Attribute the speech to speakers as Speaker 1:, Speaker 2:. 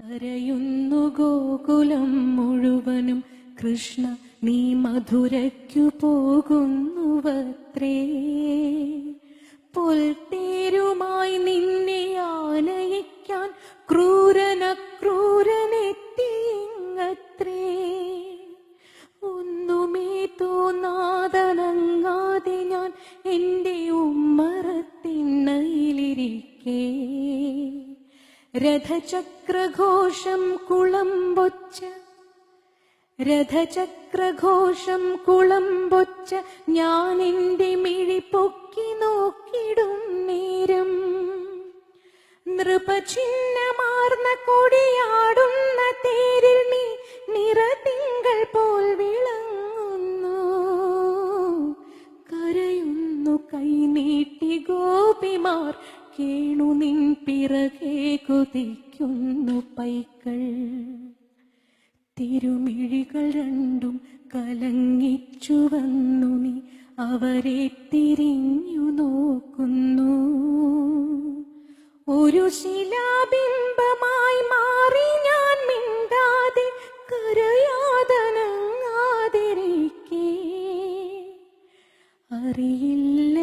Speaker 1: കരയുന്നു ഗോകുലം മുഴുവനും. കൃഷ്ണ നീ മധുരയ്ക്കു പോകുന്നുവത്രേ. പുൽത്തേരുമായി നിന്നെ രഥചക്രഘോഷം കുളമ്പൊച്ച. രഥചക്രഘോഷം കുളമ്പൊച്ച എന്റെ മിഴി പൊക്കി നോക്കിടും നേരം. നൃപചിഹ്നമാർന്ന കൊടിയാടുന്ന തേരിൽ നീ നിറതിങ്കൾ പോൽ വിളങ്ങുന്നു. കരയുന്നു കൈനീട്ടി ഗോപിമാർ കേണു നിൻ പിറകെ കുതിക്കുന്നു പൈക്കൾ തിരുമിഴികൾ രണ്ടും കലങ്ങിച്ചു വന്നു നീ അവരെ തിരിഞ്ഞു നോക്കുന്നു. ഒരു ശിലാബിംബമായി മാറി ഞാൻ മിണ്ടാതെ കരയാതനങ്ങാതിരിക്കേ. അറിയില്ല